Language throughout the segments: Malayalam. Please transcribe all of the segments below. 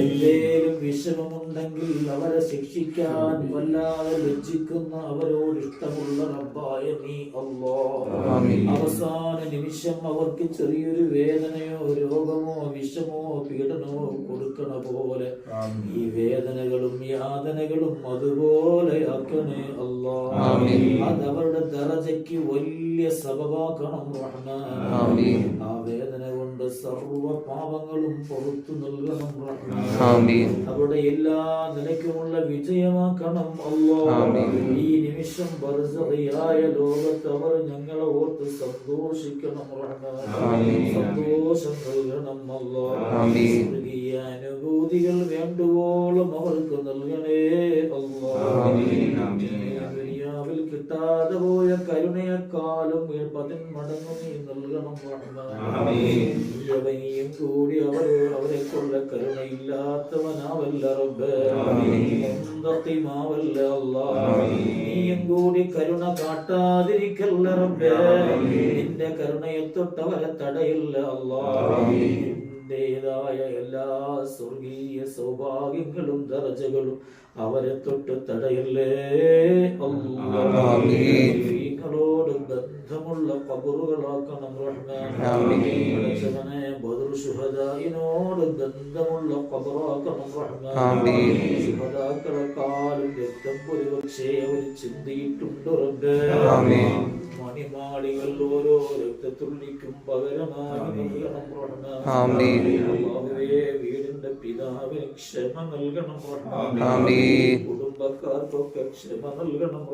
എന്തേലും വിഷമമുണ്ടെങ്കിൽ അവരെ ശിക്ഷിക്കാൻ വല്ലാതെ ലജ്ജിക്കുന്ന അവരോട് ഇഷ്ടമുള്ള റബ്ബായ നീ അല്ലോ. അവസാന നിമിഷം അവർക്ക് ചെറിയൊരു വേദനയോ രോഗമോ വിഷമോ പീഡനമോ കൊടുക്കണ പോലെ ഈ വേദനകളും യാതനകളും അതുപോലെ ആക്കണേ അല്ലോ. അതവരുടെ ദറജയ്ക്ക് വലിയ സബബാക്കണം. ആ സർവ പാപങ്ങളും പുറത്തു നൽകണം. അവരുടെ എല്ലാ നിലയ്ക്കുമുള്ള വിജയമാക്കണം അല്ലോ. ഈ നിമിഷം ബർസഹിയായ ലോകത്ത് അവർ ഞങ്ങളെ ഓർത്ത് സന്തോഷിക്കണം. സന്തോഷം നൽകണം അല്ലോ. സ്വർഗീയ അനുഭൂതികൾ വേണ്ടുവോളം അവർക്ക് നൽകണേ അല്ലോ. ദുനിയാവിൽ കിട്ടാതെ പോയ കരുണയെക്കാളും പതിൻ റഹ്മാൻ. ആമീൻ. നീയവനെയും കൂടി അവർ അവരെ കൊള്ള കരുണയില്ലാത്തവനാവല്ല റബ്ബേ മാവല്ല അല്ലാ നീയും കൂടി കരുണ കാട്ടാതിരിക്കല്ല റബ്ബേ നിന്റെ കരുണയെ തൊട്ടവരെ തടയില്ല അല്ലാ നിന്റേതായ എല്ലാ സ്വർഗീയ സൗഭാഗ്യങ്ങളും ദർജകളും അവരെ തൊട്ട് തടയല്ലേ അല്ലാഹുവിനോട് ബന്ധമുള്ള കബറുകളാക്കണം. പടച്ചവനെ ബദർ ശുഹദായിനോട് ബന്ധമുള്ള കബറാക്കണം. ശുഹദാക്കളെക്കാളും രക്തം ഒരുപക്ഷേ അവർ ചിന്തിയിട്ടുണ്ട് റബ്ബേ. മണിമാളികൾ ഓരോ രക്തത്തുള്ളിക്കും പകരമായി നൽകണം ആമീൻ. വീടിന്റെ പിതാവിന് ക്ഷമ നൽകണം ആമീൻ. കുടുംബക്കാർക്കൊക്കെ ക്ഷമ നൽകണം.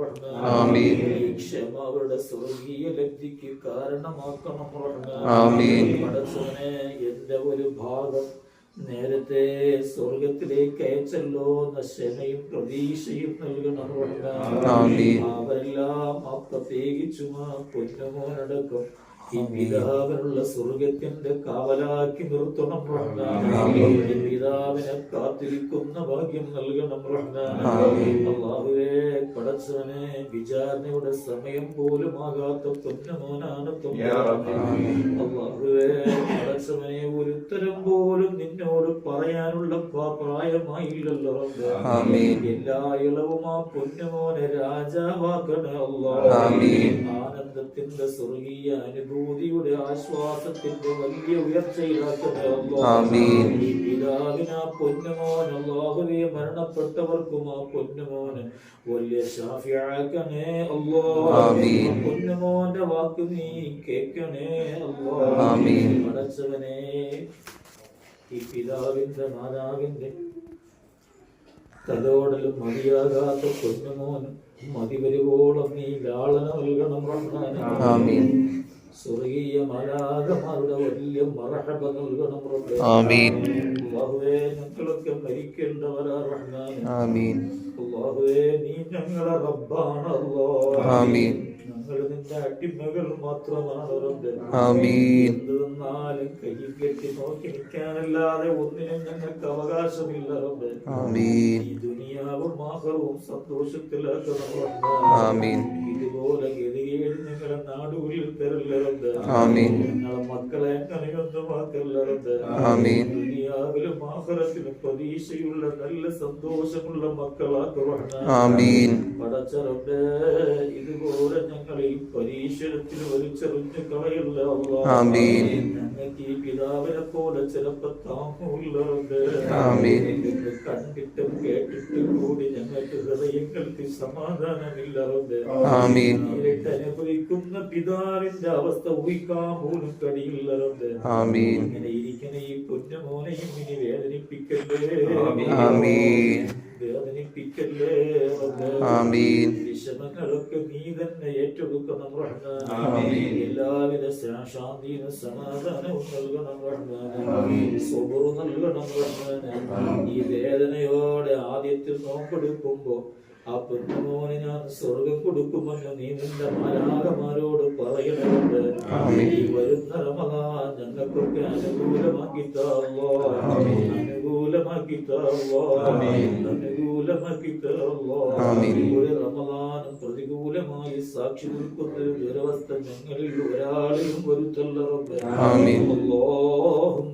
ക്ഷമ അവരുടെ സ്വർഗീയ ലബ്ധിക്ക് കാരണമാക്കണം. പടച്ചവനെ എന്റെ ഒരു ഭാഗം നേരത്തെ സ്വർഗത്തിലേക്ക് അയച്ചല്ലോ എന്ന ക്ഷമയും പ്രതീക്ഷയും നൽകണം. അവരെല്ലാം ആ പ്രത്യേകിച്ചും ആ പൊന്നുമോനടക്കം ഈ പിതാവിനുള്ള സ്വർഗത്തിന്റെ കാവലാക്കി നിർത്തണം പിതാവിനെ കാത്തിരിക്കുന്ന ഭാഗ്യം നൽകണം. അള്ളാഹുവേ പടച്ചവനെ വിചാരണയുടെ സമയം പോലും ആകാത്ത പൊന്നുമോനാണ് അള്ളാഹുവേ പടച്ചവനെ ഒരുത്തരം പോലും നിന്നോട് പറയാനുള്ള പ്രായമായില്ലല്ലോ. എല്ലാ ഇളവും ആ പൊന്നുമോനെ രാജാവാക്കണ അള്ളാഹ്. ആനന്ദത്തിന്റെ സ്വർഗീയ അനുഭൂതിയുടെ ആശ്വാസത്തിന്റെ വലിയ. ഈ പിതാവിന് ആ പൊന്നുമോൻ അള്ളാഹുവെ മരണപ്പെട്ടവർക്കും ആ പൊന്നുമോന് വലിയ ഷാഫിയാക്കണേ അല്ലോ. പൊന്നുമോന്റെ വാക്ക് നീ കേക്കണേ അല്ലോ ആമീൻ. പടച്ചവനെ ഈ പിതാവിന്റെ മാതാവിന്റെ തലോടലും മതിയാകാത്ത പൊന്നുമോനും മതിവരുവോളം നീ ലാളന നൽകണം. സ്വർഗീയ മലാകമാരുടെ വലിയ മറഹബ നൽകണം. ആമീൻ. അല്ലാഹുവേ ഞങ്ങളൊക്കെ മരിക്കേണ്ടവരാ റഹ്മാൻ ആമീൻ. അല്ലാഹുവേ നീ ഞങ്ങളെ റബ്ബാണ് അല്ലോ ആമീൻ. നിന്റെ അടിമകൾ മാത്രമാണ് റബ്ബേ ആമീൻ. എന്ത് തന്നാലും കയ്യിൽ കെട്ടി നോക്കി നിൽക്കാനല്ലാതെ ഒന്നിനും ഞങ്ങൾക്ക് അവകാശമില്ല റബ്ബേ. ഈ ദുനിയാവും ആഹ്റവും സന്തോഷത്തിലാക്കണം. ഇതുപോലെ ഗതികേട് ഞങ്ങളെ നാടുകളിൽ തരല്ലേ റബ്ബേ. ഞങ്ങളെ മക്കളെ അങ്ങനെയൊന്നും ആക്കല്ലേ റബ്ബേ. ദുനിയാവിലും ആഖിറത്തിലും പ്രതീക്ഷയുള്ള നല്ല സന്തോഷമുള്ള മക്കളാക്കുക ആമീൻ. പടച്ച റബ്ബേ ഇതുപോലെ ഞങ്ങളെ ഈ പരീക്ഷണത്തിൽ വലിച്ചെറിഞ്ഞ് കളയുള്ള. ഞങ്ങൾക്ക് ഈ പിതാവിനെ പോലെ ചിലപ്പോ താങ്ങൂല്ല കണ്ടിട്ട് സമാധാനമില്ല അനുഭവിക്കുന്ന പിതാവിന്റെ അവസ്ഥ ഊഹിക്കാൻ പോലും കഴിയില്ല ആമീൻ. ഇങ്ങനെ ഇരിക്കുന്ന ഈ പൊന്നുമോനെയും ഇനി വേദനിപ്പിക്കല്ലേ ആമീൻ. വേദനിപ്പിക്കല്ലേ. വിഷമങ്ങളൊക്കെ നീ തന്നെ ഏറ്റെടുക്കണം ആമീൻ. എല്ലാവിധ ശാന്തിയും സമാധാനവും നൽകണം. സുബുറ് നൽകണം ഈ വേദനയോടെ ആദ്യത്തിൽ നോമ്പെടുക്കുമ്പോ ആ പെണ്ണുമോനെ ഞാൻ സ്വർഗം കൊടുക്കുമെന്ന് നീ നിന്റെ മാലാകമാരോട് പറയണമുണ്ട് ആമീൻ. ഈ വരുന്ന റമദാൻ ഞങ്ങൾക്കൊക്കെ അനുകൂലമാക്കി താവോ ആമീൻ. അനുകൂലമാക്കി താവോ ആമീൻ. അനുകൂലമാക്കി താവോ ആമീൻ. ഒരു റമദാനും പ്രതികൂലമായി സാക്ഷി നിൽക്കുന്ന ഒരു ദുരവസ്ഥ ഞങ്ങളിൽ ഒരാളെയും വരുത്തല്ല റബ്ബേ. ആമീൻ. അല്ലാഹ്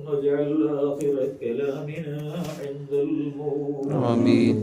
كلامنا عند الموت آمين